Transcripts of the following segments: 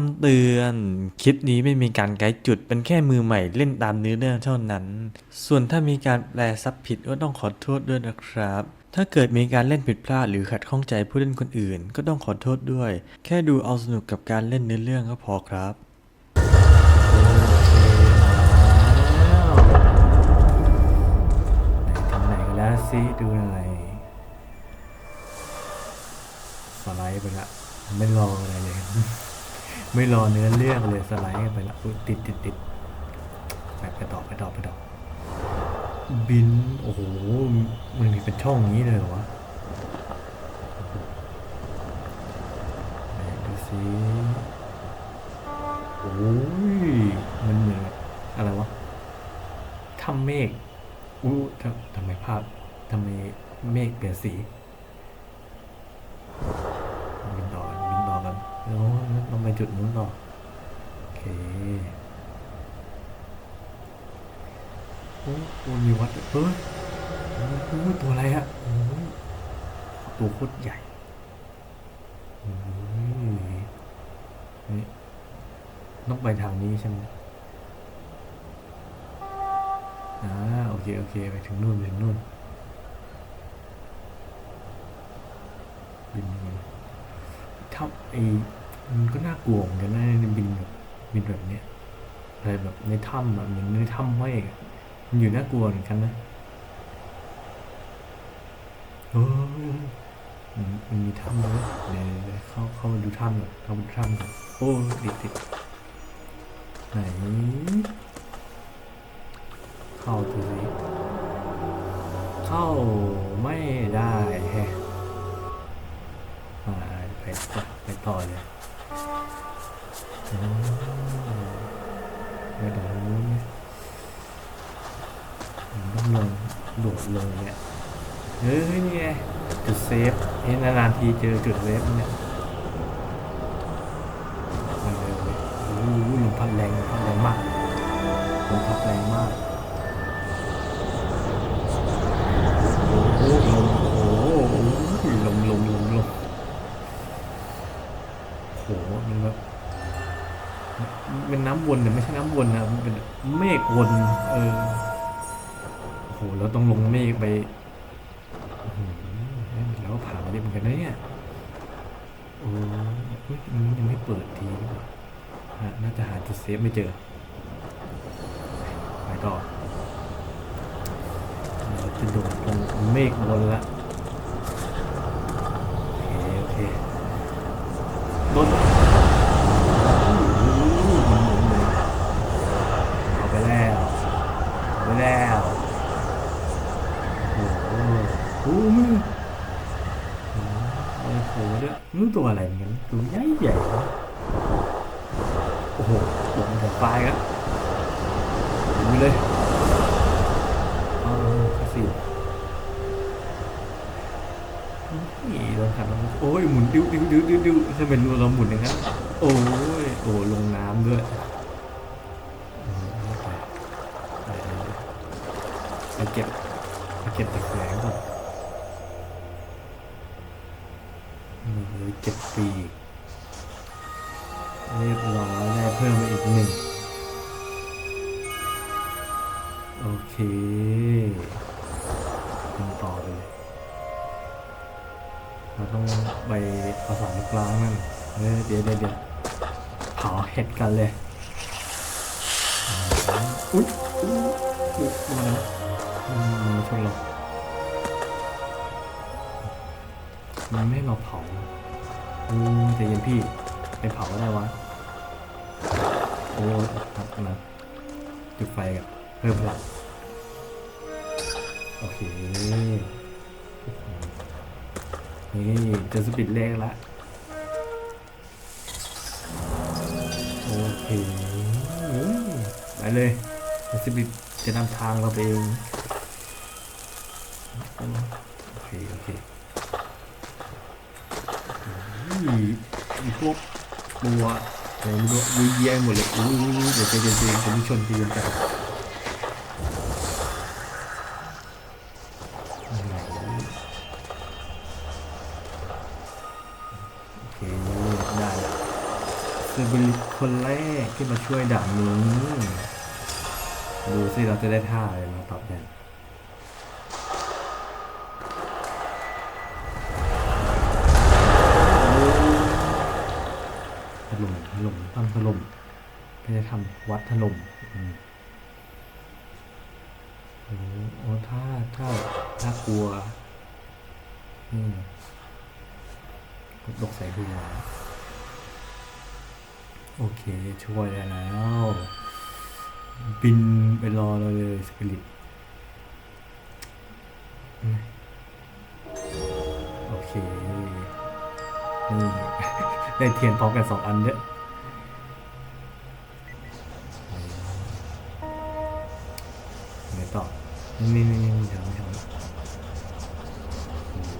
ำเตือน คลิปนี้ไม่มีการไกด์จุดเป็นแค่มือใหม่เล่นตามเนื้อเรื่องเท่านั้น ส่วนถ้ามีการแปลซับผิดก็ต้องขอโทษด้วยนะครับ ถ้าเกิดมีการเล่นผิดพลาดหรือขัดข้องใจผู้เล่นคนอื่น ก็ต้องขอโทษด้วย แค่ดูเอาสนุกกับการเล่นเนื้อเรื่องก็พอครับทำไหนกันแล้วซิดูหน่อยสไลด์ไปละไม่รออะไรเลย ไม่รอเนื้อเรื่องเลยสไลด์ไปละติดติดติดไปไปต่อไปต่อไปต่อบิน โอ้โห มันมีเป็นช่องอย่างนี้เลยเหรอวะไหนดูสิโอ้ยมันเหมือนอะไรวะทำเมฆอู้ทำไมภาพทำไมเมฆเปลี่ยนสี จุดนู้นต่อโอเคโอ้โอ้มีวัดเฮ้ยโอ้ตัวอะไรอะโอ้ตัวโคตรใหญ่นี่ต้องไปทางนี้ใช่ไหมอ่าโอเค โอเค ไปถึงนู่นไปถึงนู่นบินบินถ้าไอ มันก็น่ากลัวเหมือนกันนะบินแบบบินแบบเนี้ยอะไรแบบในถ้ำอะเหมือนในถ้ำห้อยมันอยู่น่ากลัวเหมือนกันนะเออมันมันมีถ้ำด้วยเดี๋ยวเข้าเข้ามาดูถ้ำก่อนเข้ามาดูถ้ำก่อนโอ้ติดติดไหนเข้าดูสิเข้าไม่ได้แฮะไปต่อไปต่อเลย เนี่ยผมต้องลงโดดลงเนี่ยเฮ้ยนี่ไงจุดเซฟเห็นนานๆทีเจอจุดเซฟเนี่ยมันเลยโอ้โหลมพัดแรงลมพัดแรงมากลมพัดแรงมาก โอ้โหลมโอ้โหลมลมลมลมโอ้โหมันแบบมัน เป็นน้ำวนแต่ไม่ใช่น้ำวนนะมันเป็นเมฆวนเออโอ้โหเราต้องลงเมฆไปแล้วผ่านมาได้เหมือนกันนะเนี่ยโอ้เฮ้ยมันยังไม่เปิดทีหรือเปล่าน่าจะหาจุดเซฟไม่เจอไปต่อเราจะโดดตรงเมฆบนละโอเคโอเคโดดเอาไปแล้วเอาไปแล้วโอ้โหโอ้มือโอ้โหด้วยมือ ตัวอะไรเหมือนกันตัวใหญ่ใหญ่โอ้โหตกมาจากฟ้าอีครับดูเลยอ๋อคาสินี่โดนขัดลงโอ้ยหมุนดิ้วดิ้วดิ้วดิ้วดิ้วจะเป็นรูเราหมุนอย่างนั้นโอ้ยโอ้ลงน้ำด้วยอืมไปไปไปเก็บไปเก็บตะแกรงก่อนนี่เลยเก็บ ปีกเรียบร้อยได้เพิ่มมาอีกหนึ่งโอเคทำต่อไปเลยเราต้องไปเอาสารกลางนั่นเดี๋ยวเดี๋ยวเดี๋ยวเผาเห็ดกันเลยอุ๊ยอุ๊ยอุ๊ยมาแล้วมมันมาชนเรามันไม่ให้เราเผา อืมใจเย็นพี่ไปเผาก็ได้วะ โอ้ครับนะจุดไฟกับเพิ่มพลังโอเค นี่เจอสปิดแรกละโอเคไปเลยสปิดจะนำทางเราไปเอง พวกตัวอะไรไม่รู้วิ่แย่หมดเลยอู้เดี๋ยวใจเย็นๆผมชนทีกันไปโอเคได้ละเซบิลิตคนแรกที่มาช่วยด่านนี้ดูสิเราจะได้ท่าอะไรมาตอบแทน ถล่มไม่ได้ทำวัดถล่มอืมโอ้โหโอ้าท่าท่ากลัวอืมกดกใส่หัวโอเค ช่วยแล้ว บินไปรอเราเลยสปิริตโอเค นี่ ได้เทียนพร้อมกันสองอันเนี่ย นี่นี่นี่นี่แถวนี้แถวนี้โอ้โห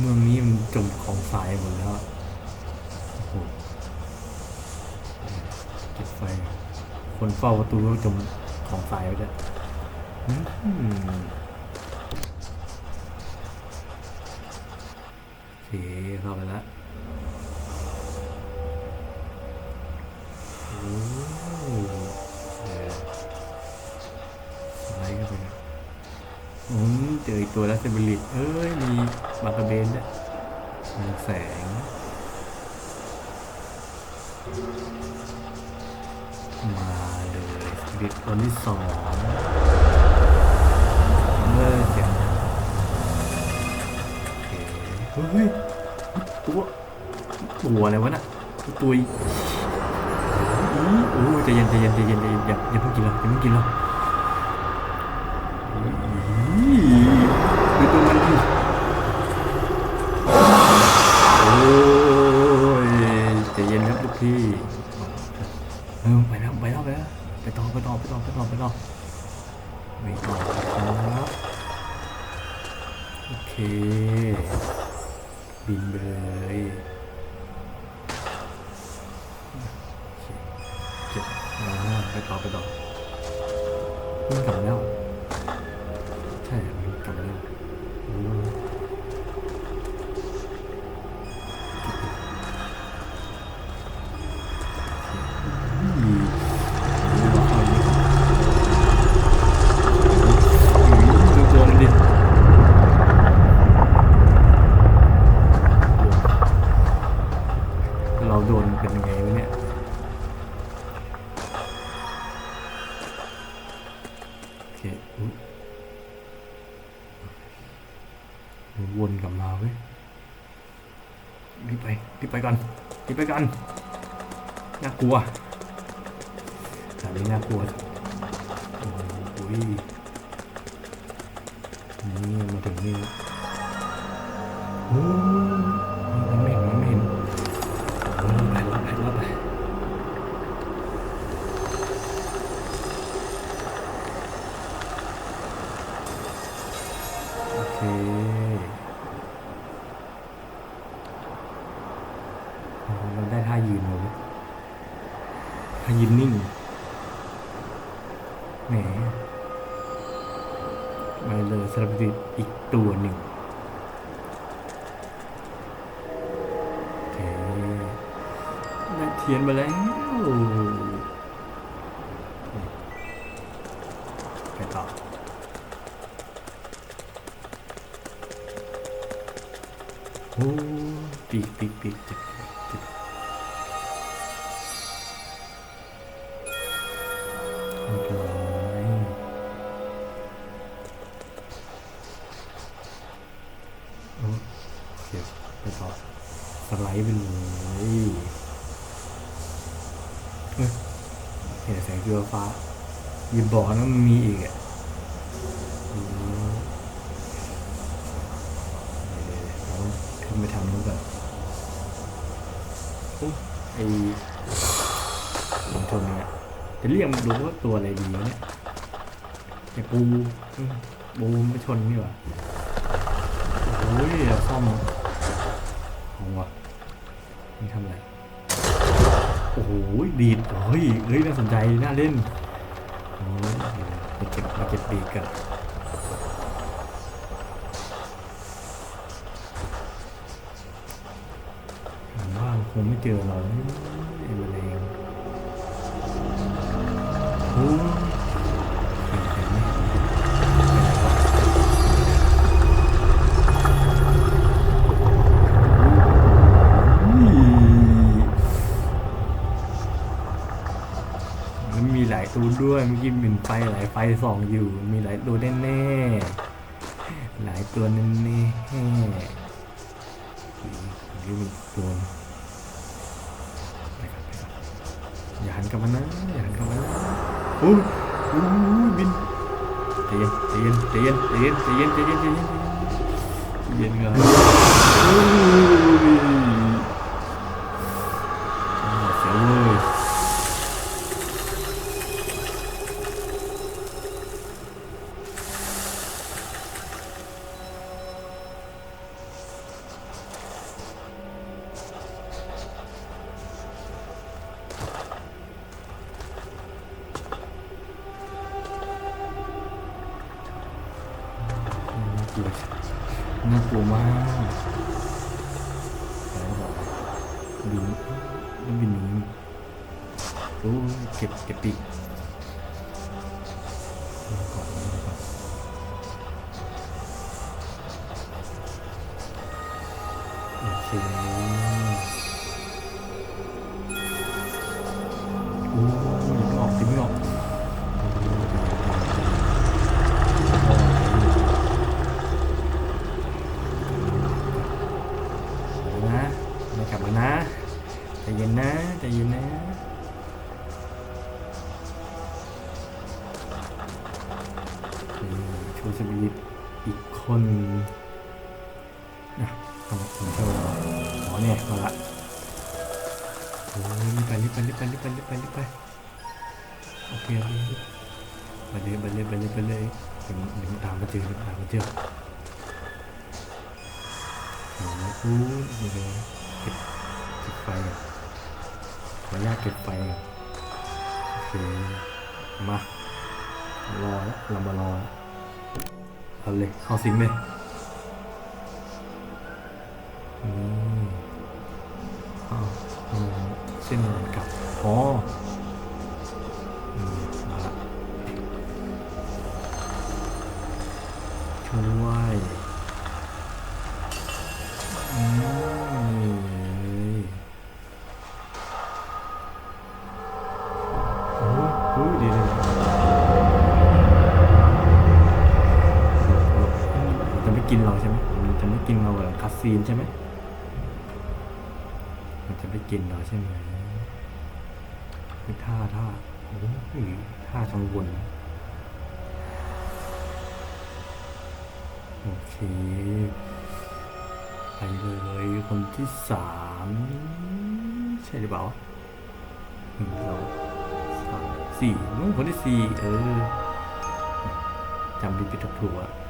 เมืองนี้มันจมของทรายหมดแล้วโอ้โหเก็บไฟ คนเฝ้าประตูก็จมของทรายไว้ด้วอืมโอเคเข้าไปแล้ว เจออีกตัวแล้วเซเบลิตเอ้ย มีบากระเบนด้วยมีแสงมาเลยสปิริตคนที่สองเมื่อเสียงเฮ้ยตัวตัวอะไรวะน่ะตัวอีอีโอ้ยใจเย็นใจเย็นใจเย็นใจเย็นอย่าอย่าเพิ่งกินหรอกอย่าเพิ่งกินหรอก โนี้น่ากลัวโอ้ยนี่มาถึงนี่ ทียนมาแล้วไปต่อโอ้ปีกปีกปีกเจ ไอมันชนเนี่ยจะเรียกมันดูว่าตัวอะไรดีเนี่ยไอปูปูมันไปชนนี่หว่าโอ้ยเราซ่อมของวะนี่ทำอะไรโอ้โหดีดเฮ้ยเฮ้ยน่าสนใจน่าเล่นโอ้ยไปเก็บมาเก็บปีกันว่างข คงไม่เจอเราไอ้แมลงโอ้ยเห็มเห็นไหมอุ้ยมันมีหลายตัวด้วยเมื่อกี้มีไฟหลายไฟส่องอยู่ มีหลายตัวแน่ๆหลายตัวแน่ๆนี่มีตัวไปก่อนไปก่อนอย่าหันก ลับมานะอย่าหันกลับมานะโอ้ยโอ้ยบินใจเย็นใจเย็นใจเย็นใจเย็นใจเย็นใจเย็นใจเย็นใจเย็นก่อนโอ้ย สี เลยไปเลยไปเลยไปเลยเดี๋ยวเดี๋ยวมันตามมาเจอมันตามมาเจอโอ้โหเดี๋ยวเลยเก็บเก็บไฟขออนุญาตเก็บไฟโอเคมารอแล้วเรามารอแล้วเอาเลยเข้าซิงค์เลย กินเราใช่ไหมมันจะไม่กินเราแบบคัสซีนใช่ไหมมันจะไม่กินเราใช่ไหมท่าท่าโอ้ยท่ากังวลโอเค ไปเลยคนที่สามใช่หรือเปล่าหนึ่งสองสามสี่นู้นคนที่สี่เออจำดีผิดถูกถูกอะ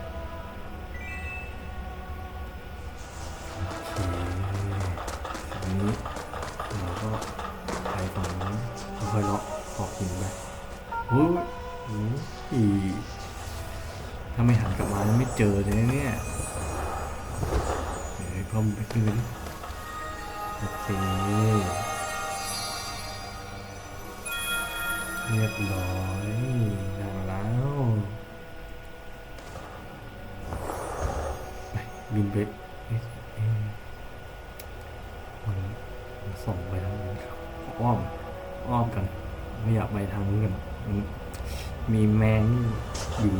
อยู่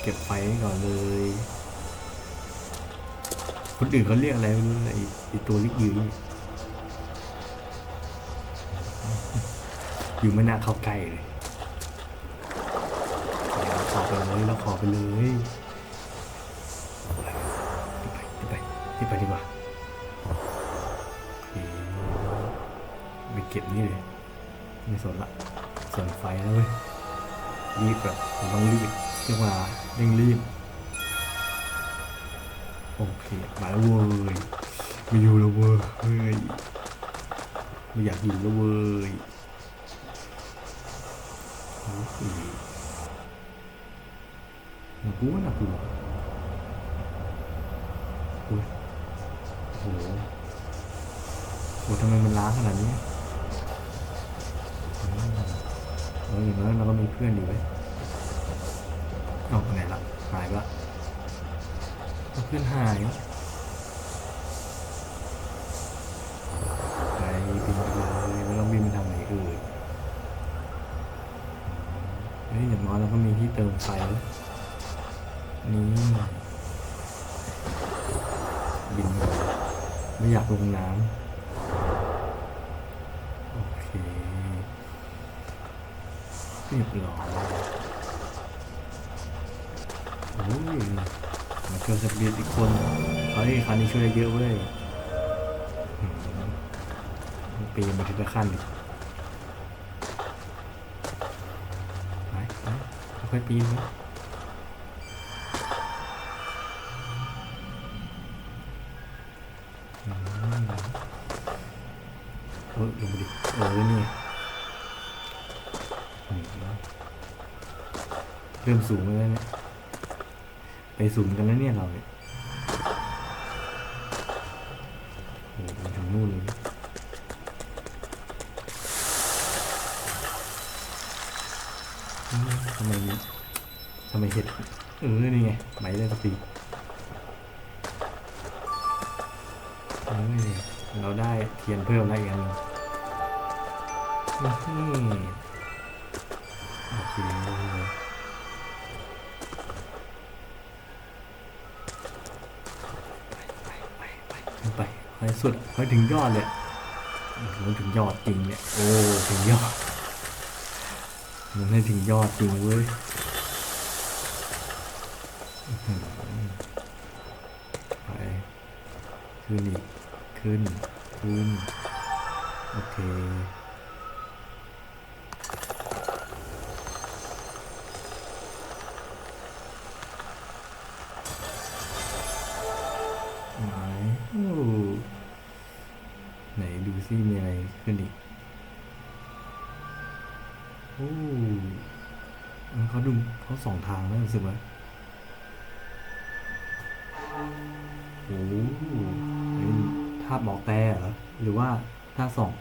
เก็บไฟไว้ก่อนเลย คนอื่นเขาเรียกอะไรไม่รู้นไอ้ไอ้ตัวลิกยืนอยู่ไม่น่าเข้าใกล้เลยขอไปเลยเราขอไปเลยไปไปไปไปดีกว่าไปเก็บนี่เลย ไม่สนละส่วนไฟแล้วเว้ยรีบแบบต้องรีบเรียกว่าเร่งรีบ โอเคมาแล้วเว้ยไม่อยู่แล้วเว้ยไม่อยากอยู่แล้วเว้ยโอ้ยน่ากลัวน่ากลัวโอ้โหโอ้ทำไมมันล้างขนาดนี้ อย่างน้อยเราก็มีเพื่อนอยู่ไว้ยเอาไปไหนละหายไปละเพื่อนหายไปบินไปเลยไม่ต้องบินไปทางไหนอื่นเฮ้ยอย่างน้อยเราก็มีที่เติมไฟแล้วนี่บินไม่อยากลงน้ำโอเคเรียบร้อยโอ้ยมาช่วยสปีดอีกคนเฮ้ยคันนี้ช่วยได้เยอะเว้ยปีมาทีละขั้นไปไปค่อยปีนไปเออลงไปดิเออนี่ เริ่มสูงแล้วเนี่ยไปสูงกันแล้วเนี่ยเราเนี่ยโอ้ไปถึงนู่นเลยทำไมทำไมเห็ดเออนี่ไงไหมได้สักทีเออเนี่ยเราได้เทียนเพิ่มแล้วอีกอันนึง อื้อหือโอเคขึ้นไปสุดให้ถึงยอดเลยโอ้โหถึงยอดจริงเนี่ยโอ้ถึงยอดมันให้ถึงยอดจริงเว้ยไปขึ้นอีกขึ้นขึ้นโอเค ซิมีอะไรขึ้นอีกโอ้เขาดูเขาสองทางแล้วรู้สึกว่าโอ้เป็นท่าบบอกแต่เหรอ หรือว่าท่าสอง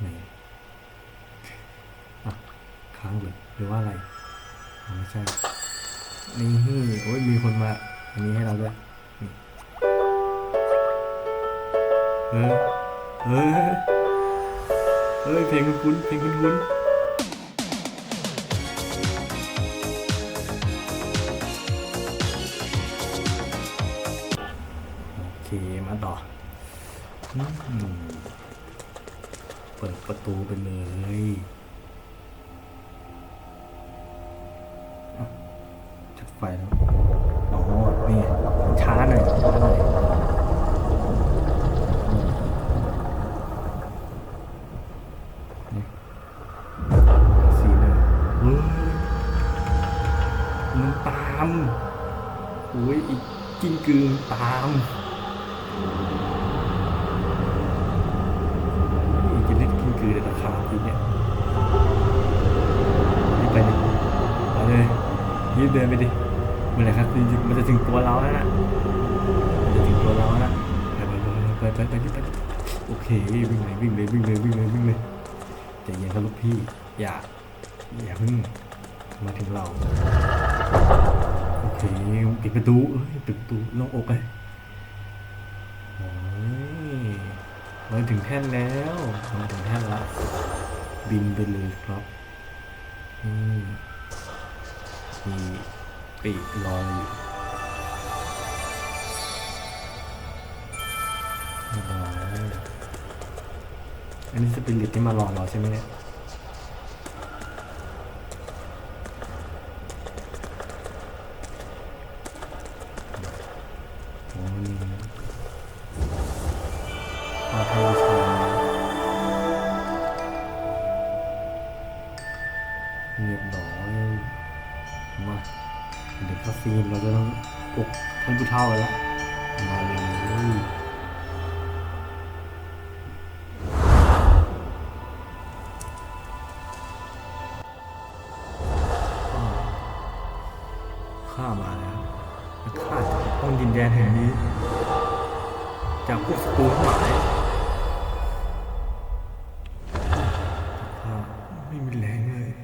ไหนอะค้างเลยหรือว่าอะไรไม่ใช่นี่โอ้ยมีคนมา อันนี้ให้เราด้วย เออเออเฮ้ยเพลงคุณคุณเพลงคุณคุณโอเคมาต่อเปิดประตูไปเลยจุดไฟแล้วอ๋อนี่ช้าหน่อยช้าหน่อยนี่สีเลยเฮ้ยมันตามโอ้ยอีกือตามนี่จะเล่นกิ้งกือในราคาทีเนี่ยรีบไปดิไปเลยรีบเดินไปดิเมื่อไหร่ครับจริงๆมันจะถึงตัวเราแล้วนะมันจะถึงตัวเราแล้วนะไปไปไปไปไปไปไปโอเควิ่งเลยวิ่งเลยวิ่งเลยวิ่งเลยวิ่งเลยใจเย็นครับลูกพี่อย่าอย่าเพิ่งมาถึงเรา โอเคปิดประตูเอ้ยปิดประตูลงอกเลยโอ้ยมาถึงแท่นแล้วมาถึงแท่นละ บินไปเลยครับอืมมีปีกรอยอยู่เรียบร้ออันนี้สปิริตที่มารอเราใช่ไหมเนี่ย ข้าไปแล้วมาข้ามาแล้วข้าจะต้องดินแดนแห่งนี้ จากพวกสกูทั้งหลายข้าไม่มีแรงเลย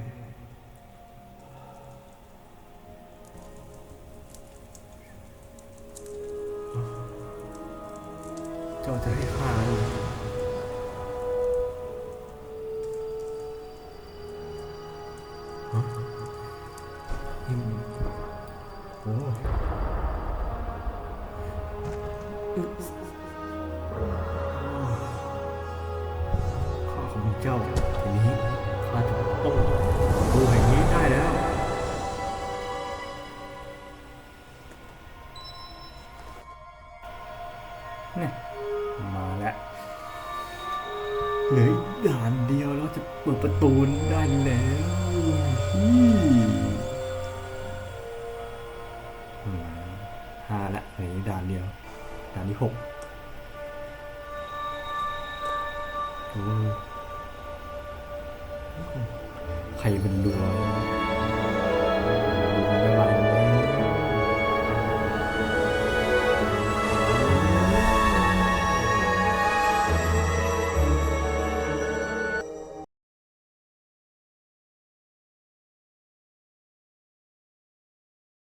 แล้วเหลืออีกด่านเดียวเราจะเปิดประตูได้แล้วห้าละเหลือด่านเดียวด่านที่หก